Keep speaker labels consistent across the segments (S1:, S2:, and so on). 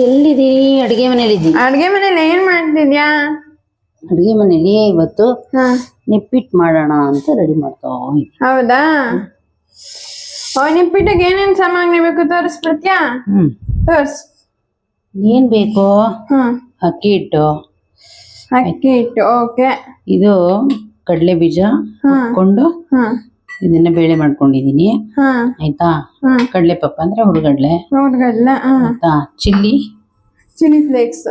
S1: ಎಲ್ಲಿದ್ದೀರಿ? ಅಡಿಗೆ ಮನೇಲಿದ್ದೀವಿ
S2: ಅಡುಗೆ ಮನೇಲಿ ಏನ್ ಮಾಡ್ತಿದ್ಯಾ?
S1: ಅಡಿಗೆ ಮನೇಲಿ ಇವತ್ತು
S2: ಹಾ.
S1: ನಿಪ್ಪಿಟ್ಟು ಮಾಡೋಣ ಅಂತ ರೆಡಿ ಮಾಡ್ತಾ
S2: ಹೌದಾ? ಓ ನಿಪ್ಪಿಟ್ಟಿಗೆ ಏನೇನ್ ಸಾಮಾಗ್ರಿ ಬೇಕು? ತೋರಿಸ್ಬಿಡ್ತ್ಯಾ?
S1: ಹ್ಮ್.
S2: ತೋರ್ಸ್.
S1: ಏನ್ ಬೇಕು?
S2: ಹ್ಮ್
S1: ಅಕ್ಕಿ ಹಿಟ್ಟು.
S2: ಅಕ್ಕಿ ಹಿಟ್ಟು ಓಕೆ.
S1: ಇದು ಕಡಲೆ ಬೀಜ
S2: ಹಾ.
S1: ಹಾಕೊಂಡು ಇದನ್ನ ಬೇಳೆ ಮಾಡ್ಕೊಂಡಿದೀನಿ.
S2: ಹಾ.
S1: ಆಯ್ತಾ? ಕಡ್ಲೆ ಪಪ್ಪ ಅಂದ್ರೆ ಹುಡುಗಡ್ಲೆ
S2: ನೋಡ್ಗಡ್ಲ ಹಾ.
S1: ಆಯ್ತಾ? ಚಿಲ್ಲಿ.
S2: ಚಿಲ್ಲಿ ಫ್ಲೇಕ್ಸ್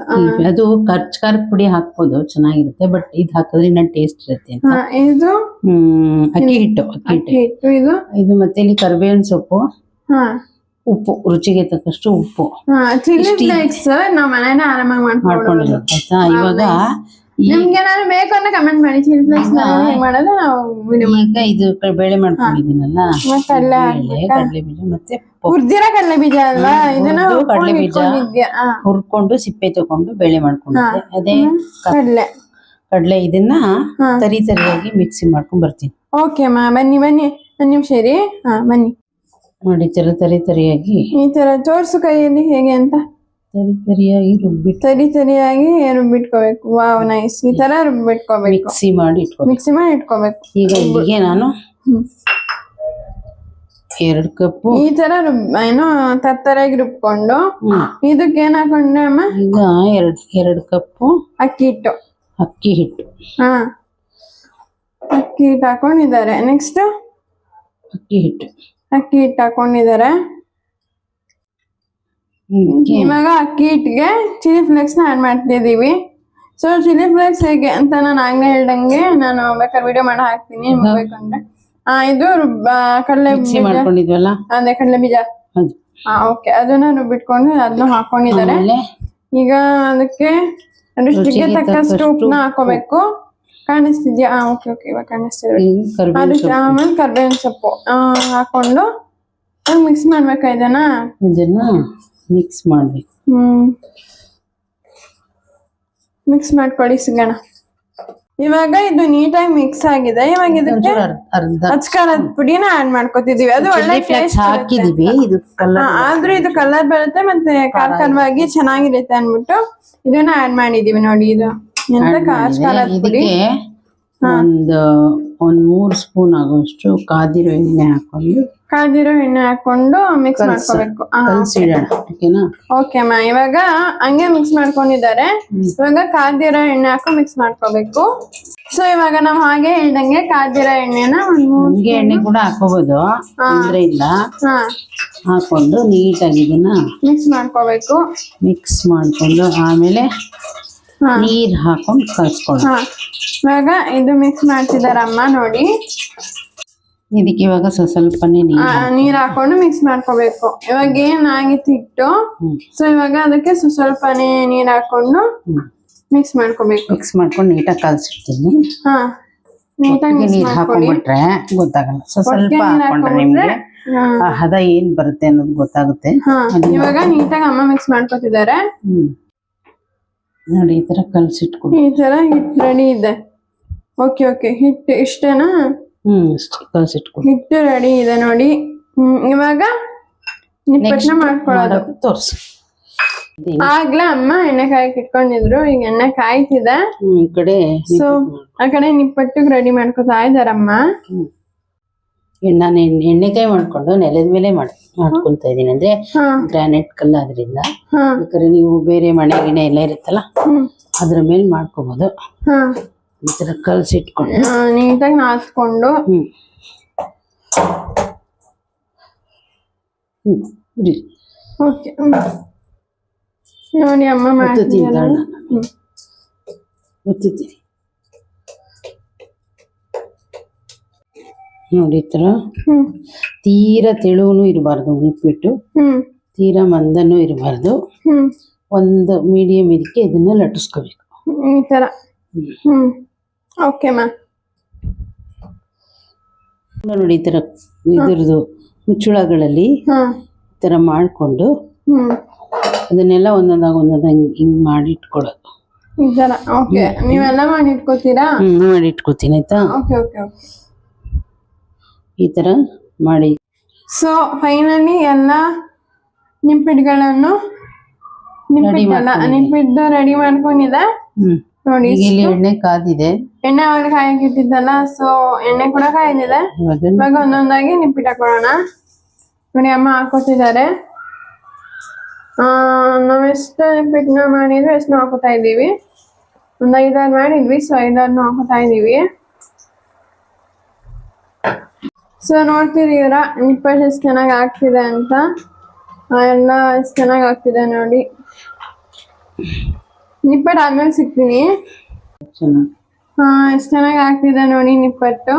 S1: ಅದು ಖರ್ಚ್ ಖಾರದ ಪುಡಿ ಹಾಕ್ಬೋದು ಚೆನ್ನಾಗಿರುತ್ತೆ. ಬಟ್ ಇದು ಹಾಕಿದ್ರೆ ಇನ್ನ ಟೇಸ್ಟ್ ಇರುತ್ತೆ
S2: ಇದು?
S1: ಅಕ್ಕಿ ಹಿಟ್ಟು ಅಕ್ಕಿ ಹಿಟ್ಟು.
S2: ಇದು?
S1: ಇದು ಮತ್ತೆ ಇಲ್ಲಿ ಕರಿಬೇವಿನ ಸೊಪ್ಪು.
S2: ಹಾ.
S1: ಉಪ್ಪು ರುಚಿಗೆ ತಕ್ಕಷ್ಟು ಉಪ್ಪು.
S2: ಚಿಲ್ಲಿ ಫ್ಲೇಕ್ಸ್ ನಾವ್ ಮನೇನ ಆರಾಮಾಗಿ ಮಾಡ್ಕೊಂಡು
S1: ಮಾಡ್ಕೊಂಡಿರೋದು ಆಯ್ತಾ? ಇವಾಗ ಈ-
S2: ನಿಮ್ಗೆ ಏನಾದ್ರು ಬೇಕು ಅಂದ್ರೆ ಕಮೆಂಟ್ ಮಾಡಿ. ಚಿಲ್ಲಿ ಫ್ಲೇಕ್ಸ್ ಮಾಡೋದು ನಾವು
S1: ಈಗ ಇದು ಬೇಳೆ ಮಾಡ್ಕೊಂಡಿದ್ದೀನಲ್ಲ
S2: ಮತ್ತೆ ಅಲ್ಲ
S1: ಬೇಳೆ ಕಡಲೆ ಬೀಜ ಮತ್ತೆ
S2: ಹುರ್ದಿರ ಕಡಲೆ ಬೀಜ ಅಲ್ವಾ ಇದನ್ನ
S1: ಕಡಲೆ ಬೀಜ. ಹುರ್ಕೊಂಡು ಸಿಪ್ಪೆ ತಗೊಂಡು ಬೇಳೆ ಮಾಡ್ಕೊಂಡು ಅದೇ
S2: ಕಡಲೆ.
S1: ಕಡಲೆ ಇದನ್ನ. ತರಿ ತರಿಯಾಗಿ ಮಿಕ್ಸಿ ಮಾಡ್ಕೊಂಡ್ ಬರ್ತೀನಿ.
S2: ಓಕೆ ಮಾ ಬನ್ನಿ ಬನ್ನಿ ಒಂದ್ ನಿಮಿಷ ರೀ ಹಾ ಬನ್ನಿ.
S1: ನೋಡಿ ತರ ತರಿ ತರಿಯಾಗಿ
S2: ಈ ತರ ತೋರ್ಸು ಕೈಯಲ್ಲಿ ಹೇಗೆ ಅಂತ.
S1: ತರಿ ತರಿಯಾಗಿ ರುಬ್ಬಿಟ್ಟು.
S2: ತರಿ ತರಿಯಾಗಿ ರುಬ್ಬಿಟ್ಕೋಬೇಕು. ವಾವ್ ನೈಸ್ ಈ ತರ ರುಬ್ಬಿಟ್ಕೋಬೇಕು.
S1: ಮಿಕ್ಸಿ ಮಾಡಿ ಇಟ್ಕೋ
S2: ಮಿಕ್ಸಿ ಮಾಡಿ ಇಟ್ಕೋಬೇಕು.
S1: ಈಗ ಇಲ್ಲಿಗೆ ನಾನು. ಎರಡು ಕಪ್ಪು
S2: ಈ ತರ ರುಬ್ ಏನೋ ತತ್ತರಾಗಿ ರುಬ್ಕೊಂಡು ಇದಕ್ಕೆ ಏನ್ ಹಾಕೊಂಡೆ ಅಮ್ಮ?
S1: ಈಗ ಎರಡು ಎರಡು ಕಪ್ಪು
S2: ಅಕ್ಕಿ ಹಿಟ್ಟು.
S1: ಅಕ್ಕಿ ಹಿಟ್ಟು.
S2: ಹಾ. ಅಕ್ಕಿ ಹಿಟ್ಟು ಹಾಕೊಂಡಿದ್ದಾರೆ. ನೆಕ್ಸ್ಟ್
S1: ಅಕ್ಕಿ ಹಿಟ್ಟು.
S2: ಅಕ್ಕಿ ಹಿಟ್ಟು ಹಾಕೊಂಡಿದ್ದಾರೆ. ಇವಾಗ ಅಕ್ಕಿ ಹಿಟ್ಟಿಗೆ ಚಿಲ್ಲಿ ಫ್ಲೇಕ್ಸ್ನ ಆಡ್ ಮಾಡ್ತಿದೀವಿ ಸೊ ಚಿಲ್ಲಿ ಫ್ಲೇಕ್ಸ್ ಹೇಗೆ ಅಂತ ನಾನು ಆಗ್ಲೇ ಹೇಳ್ದಂಗೆ ನಾನು ಬೇಕಾದ್ರೆ ವಿಡಿಯೋ ಮಾಡಿ ಹಾಕ್ತೀನಿ ನಿಮ್ಗೆ ಬೇಕಂದ್ರೆ. ಆ ಇದು ಕಡಲೆ
S1: ಮಾಡ್ಕೊಂಡಿದ್ವಲ್ಲ?
S2: ಅದೇ ಕಡಲೆ ಬೀಜ. ಹಾ ಓಕೆ ಅದನ್ನ ರುಬ್ಬಿಟ್ಕೊಂಡು ಅದನ್ನ ಹಾಕೊಂಡಿದ್ದಾರೆ. ಈಗ ಅದಕ್ಕೆ ರುಚಿಗೆ ತಕ್ಕಷ್ಟು ಉಪ್ಪನ್ನ ಹಾಕೋಬೇಕು. ಕಾಣಿಸ್ತಿದ್ಯಾ? ಹಾ ಓಕೆ ಓಕೆ ಇವಾಗ ಕಾಣಿಸ್ತಿದೆ
S1: ಈ
S2: ಅದು
S1: ಸೊಪ್ಪು.
S2: ಆಮೇಲೆ ಕರ್ಬೇವಿನ ಸೊಪ್ಪು. ಆ, ಹಾಕೊಂಡು ಮಿಕ್ಸ್ ಮಾಡ್ಬೇಕಾ ಇದನ್ನ?
S1: ಮಿಕ್ಸ್ ಮಾಡ್ಬೇಕು.
S2: ಹ್ಮ್. ಮಿಕ್ಸ್ ಮಾಡ್ಕೊಳ್ಳಿ ಸಿಗೋಣ. ಇವಾಗ ಇದು ನೀಟಾಗಿ ಮಿಕ್ಸ್ ಆಗಿದೆ. ಇವಾಗ ಇದಕ್ಕೆ
S1: ಒಂಚೂರು ಅರ್ಧ ಅರ್ಧ
S2: ಅಚ್ಕಾರದ ಪುಡಿನ ಆಡ್ ಮಾಡ್ಕೊತಿದೀವಿ. ಅದು ಒಳ್ಳೆ
S1: ಚಿಲ್ಲಿ ಫ್ಲೇಕ್ಸ್
S2: ಟೇಸ್ಟ್
S1: ಹಾಕಿದೀವಿ. ಇದು ಕಲರ್
S2: ಆದ್ರೂ ಇದು ಕಲರ್ ಬರುತ್ತೆ ಮತ್ತೆ ಖಾರವಾಗಿ ಚೆನ್ನಾಗಿರುತ್ತೆ ಅನ್ಬಿಟ್ಟು ಇದನ್ನ ಆಡ್ ಮಾಡಿದೀವಿ ನೋಡಿ ಇದು. ಎಂತ ಖಾರದ ಪುಡಿ?
S1: ಇದಕ್ಕೆ ಒಂದು ಒಂದ್ ಮೂರ್ ಸ್ಪೂನ್ ಆಗೋಷ್ಟು ಕಾದಿರೋ ಎಣ್ಣೆ ಹಾಕೊಂಡು
S2: ಕಾದಿರೋ ಎಣ್ಣೆ ಹಾಕೊಂಡು ಮಿಕ್ಸ್ ಮಾಡ್ಕೋಬೇಕು.
S1: ಕಲ್ಸಿಡೋಣ ಓಕೆನಾ?
S2: ಓಕೆ ಅಮ್ಮ ಇವಾಗ ಹಂಗೆ ಮಿಕ್ಸ್ ಮಾಡ್ಕೊಂಡಿದ್ದಾರೆ. ಇವಾಗ ಕಾದಿರೋ ಎಣ್ಣೆ ಹಾಕೊಂಡು ಮಿಕ್ಸ್ ಮಾಡ್ಕೋಬೇಕು. ಸೊ ಇವಾಗ ನಾವು ಹಾಗೆ ಹೇಳ್ದಂಗೆ ಕಾದಿರೋ ಎಣ್ಣೆನ ಒಂದು ಮೂರ್
S1: ಹಂಗೆ ಎಣ್ಣೆ ಕೂಡ ಹಾಕೋಬಹುದು ಇಲ್ಲ.
S2: ಹಾ.
S1: ಹಾಕೊಂಡು ನೀಟಾಗಿ ಇದನ್ನ
S2: ಮಿಕ್ಸ್ ಮಾಡ್ಕೋಬೇಕು.
S1: ಮಿಕ್ಸ್ ಮಾಡ್ಕೊಂಡು ಆಮೇಲೆ ನೀರ್ ಹಾಕೊಂಡು ಕಲ್ಸ್ಕೊಳ್ಳೋದು
S2: ಹಾ. ಇವಾಗ ಇದು ಮಿಕ್ಸ್ ಮಾಡ್ತಿದಾರಮ್ಮ ನೋಡಿ.
S1: ಇದಕ್ಕೆ ಇವಾಗ ಸ್ವಲ್ಪ ಸ್ವಲ್ಪನೇ ನೀರ್
S2: ಹಾಕೊಂಡು ಮಿಕ್ಸ್ ಮಾಡ್ಕೋಬೇಕು. ಇವಾಗ ಏನ್ ಆಗಿತ್ತು? ಹಿಟ್ಟು ಸೊ ಇವಾಗ ಅದಕ್ಕೆ ಸ್ವಲ್ಪ ಸ್ವಲ್ಪನೇ ನೀರ್ ಹಾಕೊಂಡು ಮಿಕ್ಸ್ ಮಾಡ್ಕೋಬೇಕು.
S1: ಮಿಕ್ಸ್ ಮಾಡ್ಕೊಂಡು ನೀಟಾಗಿ
S2: ಕಲ್ಸಿರ್ತೀನಿ ನೀಟಾಗಿ
S1: ನೀರ್ ಹಾಕೊಂಡ್ಬಿಟ್ರೆ ಗೊತ್ತಾಗಲ್ಲ. ಸ್ವಲ್ಪ ಸ್ವಲ್ಪ ಹಾಕೊಂಡ್ರೆ ನಿಮ್ಗೆ ಹದ ಏನ್ ಬರುತ್ತೆ ಅನ್ನೋದು ಗೊತ್ತಾಗುತ್ತೆ.
S2: ಇವಾಗ ನೀಟಾಗಿ ಅಮ್ಮ ಮಿಕ್ಸ್ ಮಾಡ್ಕೋತಿದ್ದಾರೆ
S1: ಹ್ಮ್. ನೋಡಿ ಈ ತರ ಕಲ್ಸಿಟ್ಕೊಡಿ.
S2: ಈ ತರ ಹಿಟ್ ರೆಡಿ ಇದೆ. ಓಕೆ ಓಕೆ ಹಿಟ್ಟು ಇಷ್ಟೇನಾ?
S1: ಹ್ಮ್ ಕಲ್ಸಿಟ್ಕೊಡಿ.
S2: ಹಿಟ್ಟು ರೆಡಿ ಇದೆ ನೋಡಿ. ಹ್ಮ್ ಇವಾಗ ನಿಪ್ಪಟ್ಟನ್ನ ಮಾಡ್ಕೊಳ್ಳೋದು.
S1: ತೋರ್ಸು?
S2: ಆಗ್ಲೇ ಅಮ್ಮ ಎಣ್ಣೆ ಕಾಯಕ್ ಇಟ್ಕೊಂಡಿದ್ರು ಈಗ ಎಣ್ಣೆ ಕಾಯ್ತಿದೆ
S1: ಹ್ಮ್, ಈ ಕಡೆ
S2: ಸೊ ಆ ಕಡೆ ನಿಪ್ಪಟ್ಟಿಗೆ ರೆಡಿ ಮಾಡ್ಕೊತಾ ಇದಾರಮ್ಮ.
S1: ಹ್ಮ್. ನಾನು ಎಣ್ಣೆಕಾಯಿ ಮಾಡ್ಕೊಂಡು ನೆಲದ ಮೇಲೆ ಮಾಡ್ ಮಾಡ್ಕೊಂತ ಇದೀನಿ ಅಂದ್ರೆ ಗ್ರಾನೈಟ್ ಕಲ್ಲು ಬೇಕಾದ್ರೆ ನೀವು ಬೇರೆ ಮನೆ ಗಿಣೆ ಎಲ್ಲ ಇರುತ್ತಲ್ಲ ಅದ್ರ ಮೇಲೆ ಮಾಡ್ಕೋಬಹುದು ಈ ತರ ಕಲ್ಸಿಟ್ಕೊಂಡು
S2: ನೀಟಾಗಿ ನಾಸ್ಕೊಂಡು
S1: ಹ್ಮ್. ಹ್ಮ್ ಬಿಡಿ.
S2: ಓಕೆ ನೋಡಿ ಅಮ್ಮ
S1: ಮಾಡ್ತೀನಿ. ಒತ್ತುತ್ತೀನಿ ನೋಡಿ ಈ ತರ
S2: ಹ್ಮ್.
S1: ತೀರಾ ತೆಳುವನು ಇರಬಾರ್ದು ಉಪ್ಪಿಟ್ಟು.
S2: ಹ್ಮ್.
S1: ತೀರಾ ಮಂದನು ಇರಬಾರ್ದು. ಒಂದು ಮೀಡಿಯಂ ಇದಕ್ಕೆ ಇದನ್ನ ಲಟ್ಟಿಸ್ಕೋಬೇಕು.
S2: ಈ ಓಕೆ ಮ್ಯಾಮ್
S1: ನೋಡಿ ಈ ತರ ಇದ್ರದ್ದು ಮುಚ್ಚುಳಗಳಲ್ಲಿ ಈ ತರ ಮಾಡ್ಕೊಂಡು ಅದನ್ನೆಲ್ಲ ಒಂದೊಂದಾಗ ಒಂದೊಂದಾಗ ಹಿಂಗ್ ಮಾಡಿ ಇಟ್ಕೊಳ್ಳೋದು
S2: ಈ ತರ. ಓಕೆ ನೀವೆಲ್ಲ ಮಾಡಿ ಇಟ್ಕೋತೀರಾ
S1: ಮಾಡಿ ಇಟ್ಕೋತೀನಿ ಆಯ್ತಾ?
S2: ಓಕೆ ಓಕೆ ಓಕೆ
S1: ಈ ತರ ಮಾಡಿ.
S2: ಸೊ ಫೈನಲಿ ಎಲ್ಲ ನಿಂಪಿಡ್ಗಳನ್ನು ನಿಪ್ಪಿಟ್ಟಲ್ಲ ನಿಂಪಿಟ್ಟು ರೆಡಿ ಮಾಡ್ಕೊಂಡಿದೆ ನೋಡಿ
S1: ಇಲ್ಲಿ ಎಣ್ಣೆ ಕಾದಿದೆ.
S2: ಎಣ್ಣೆ ಅವಳಿಗೆ ಕಾಯಕ್ಕೆ ಇಟ್ಟಿದ್ದಲ್ಲ ಸೊ ಎಣ್ಣೆ ಕೂಡ ಕಾಯ್ದಿದೆ.
S1: ಇವಾಗ
S2: ಒಂದೊಂದಾಗಿ ನಿಂಪಿಟ್ಟು ಹಾಕೊಳ್ಳೋಣ. ನೋಡಿ ಅಮ್ಮ ಹಾಕೊತಿದ್ದಾರೆ ನಾವ್ ಎಷ್ಟು ನಿಪ್ಪಿಟ್ಟನ್ನ ಮಾಡಿದ್ವಿ ಎಷ್ಟು ಹಾಕೋತಾ ಇದ್ದೀವಿ. ಒಂದ್ ಐದಾರು ಮಾಡಿದ್ವಿ ಸೊ ಐದಾರು ಹಾಕೋತಾ ಇದೀವಿ ಸೊ ನೋಡ್ತಿದ್ದೀರ ನಿಪ್ಪಟ್ಟು ಎಷ್ಟು ಚೆನ್ನಾಗಿ ಆಗ್ತಿದೆ ಅಂತ. ಎಲ್ಲ ಎಷ್ಟು ಚೆನ್ನಾಗಿ ಆಗ್ತಿದೆ ನೋಡಿ. ನಿಪ್ಪಟ್ಟು ಆದ್ಮೇಲೆ ಸಿಗ್ತೀನಿ. ಹಾ ಎಷ್ಟು ಚೆನ್ನಾಗಿ ಆಗ್ತಿದೆ ನೋಡಿ ನಿಪ್ಪಟ್ಟು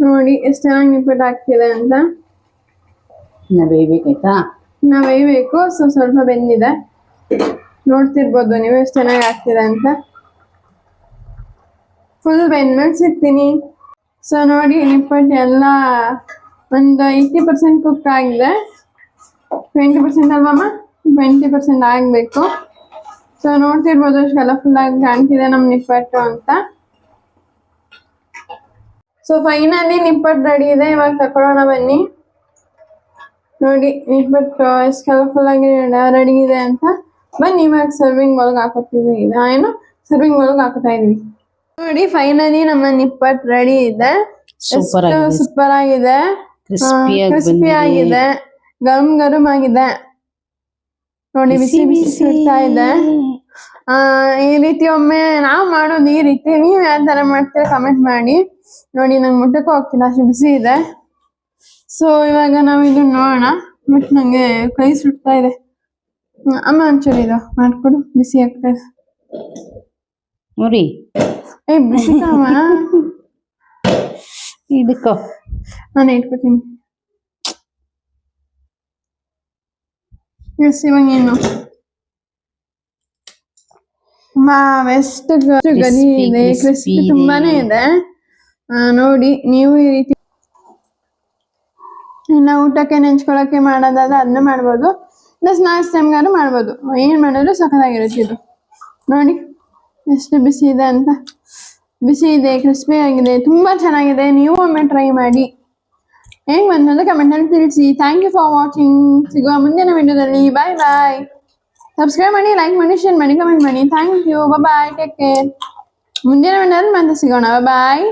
S2: ನೋಡಿ ಎಷ್ಟು ಚೆನ್ನಾಗಿ ನಿಪ್ಪಟ್ಟು ಆಗ್ತಿದೆ ಅಂತ.
S1: ಬೇಯ್ಬೇಕಾಯ್ತಾ
S2: ಇನ್ನ ಬೇಯಬೇಕು ಸೊ ಸ್ವಲ್ಪ ಬೆಂದಿದೆ. ನೋಡ್ತಿರ್ಬೋದು ನೀವು ಎಷ್ಟು ಚೆನ್ನಾಗಿ ಆಗ್ತಿದೆ ಅಂತ. ಫುಲ್ ಬೆಂದ್ಮೇಲೆ ಇರ್ತೀನಿ ಸೊ ನೋಡಿ ನಿಪ್ಪಟ್ಟು ಎಲ್ಲ ಒಂದು ಏಯ್ಟಿ ಪರ್ಸೆಂಟ್ ಕುಕ್ ಆಗಿದೆ. ಟ್ವೆಂಟಿ ಪರ್ಸೆಂಟ್ ಅಲ್ವಮ್ಮ ಟ್ವೆಂಟಿ ಪರ್ಸೆಂಟ್ ಆಗಬೇಕು. ಸೊ ನೋಡ್ತಿರ್ಬೋದು ಫುಲ್ ಆಗಿ ಕಾಣ್ತಿದೆ ನಮ್ಮ ನಿಪ್ಪಟ್ಟು ಅಂತ. ಸೊ ಫೈನಲಿ ನಿಪ್ಪಟ್ಟು ರೆಡಿ ಇದೆ. ಇವಾಗ ತಕೊಳ್ಳೋಣ ಬನ್ನಿ. ನೋಡಿ, ನಿಪ್ಪಟ್ಟು ಎಷ್ಟು ಕಲರ್ಫುಲ್ ಆಗಿ ರೆಡಿ ಇದೆ ಅಂತ. ಬನ್ನಿ, ಇವಾಗ ಸರ್ವಿಂಗ್ ಒಳಗೆ ಹಾಕೋತಿದ್ದೆ ಇದೆ ಏನು? ಸರ್ವಿಂಗ್ ಒಳಗೆ ಹಾಕೋತಾ ಇದೀವಿ. ನೋಡಿ ಫೈನಲಿ ನಮ್ಮ ನಿಪ್ಪಟ್ ರೆಡಿ ಇದೆ.
S1: ಸೂಪರ್ ಆಗಿದೆ.
S2: ಸೂಪರ್ ಆಗಿದೆ.
S1: ಕ್ರಿಸ್ಪಿಯಾಗಿ
S2: ಕ್ರಿಸ್ಪಿ ಆಗಿದೆ. ಗರಂ ಗರಂ ಆಗಿದೆ. ನೋಡಿ ಬಿಸಿ ಬಿಸಿ ಸುಡ್ತಾ ಇದೆ. ಆ ಈ ರೀತಿ ಒಮ್ಮೆ ನಾವು ಮಾಡೋದು ಈ ರೀತಿ. ನೀವ್ ಯಾವ ತರ ಮಾಡ್ತೀರಾ ಕಮೆಂಟ್ ಮಾಡಿ. ನೋಡಿ ನಂಗೆ ಮುಟ್ಟಕ್ಕೂ ಹೋಗ್ತಿಲ್ಲ ಅಷ್ಟು ಬಿಸಿ ಇದೆ. ಸೊ ಇವಾಗ ನಾವು ಇದು ನೋಡೋಣ. ಬಟ್ ನಂಗೆ ಕೈ ಸುಡ್ತಾ ಇದೆ. ಅಮ್ಮ ಒಂಚೂರು ಇದು ಮಾಡ್ಕೊಡು. ಬಿಸಿ ಆಗ್ತಾ ಇದೆ.
S1: ನೋಡಿ.
S2: ಏ ಬಿಸಿತಾವ
S1: ಹಿಡ್ಕೋ.
S2: ನಾನು ಇಟ್ಕೊತೀನಿ ಎಸ್ ಇವಾಗ ಏನು? ವೆಸ್ಟ್
S1: ಗಲಿ
S2: ಇದೆ. ಕ್ರಿಸ್ಪಿ ತುಂಬಾನೇ ಇದೆ. ನೋಡಿ ನೀವು ಈ ರೀತಿ ಇನ್ನ ಊಟಕ್ಕೆ ನೆಂಚ್ಕೊಳಕ್ಕೆ ಮಾಡೋದಾದ್ರೆ ಅದನ್ನ ಮಾಡ್ಬೋದು. ಪ್ಲಸ್ ನಾಲ್ಕು ಟೈಮ್ಗಾದ್ರು ಮಾಡ್ಬೋದು. ಏನ್ ಮಾಡಿದ್ರು ಸಖತ್ತಾಗಿರುತ್ತೆ ಇದು. ನೋಡಿ. ಎಷ್ಟು ಬಿಸಿ ಇದೆ ಅಂತ. ಬಿಸಿ ಇದೆ ಕ್ರಿಸ್ಪಿ ಆಗಿದೆ, ತುಂಬಾ ಚೆನ್ನಾಗಿದೆ. ನೀವು ಒಮ್ಮೆ ಟ್ರೈ ಮಾಡಿ. ಹೆಂಗ್ ಬಂತಂದ್ರೆ ಕಮೆಂಟಲ್ಲಿ ತಿಳಿಸಿ. ಥ್ಯಾಂಕ್ ಯು ಫಾರ್ ವಾಚಿಂಗ್ ಸಿಗುವ ಮುಂದಿನ ವಿಡಿಯೋದಲ್ಲಿ ಬಾಯ್ ಬಾಯ್ ಸಬ್ಸ್ಕ್ರೈಬ್ ಮಾಡಿ ಲೈಕ್ ಮಾಡಿ ಶೇರ್ ಮಾಡಿ ಕಮೆಂಟ್ ಮಾಡಿ. Thank you bye take care ಮುಂದಿನ ವಿಡಿಯೋದಲ್ಲಿ ಮತ್ತೆ ಸಿಗೋಣ. ಬಾಯ್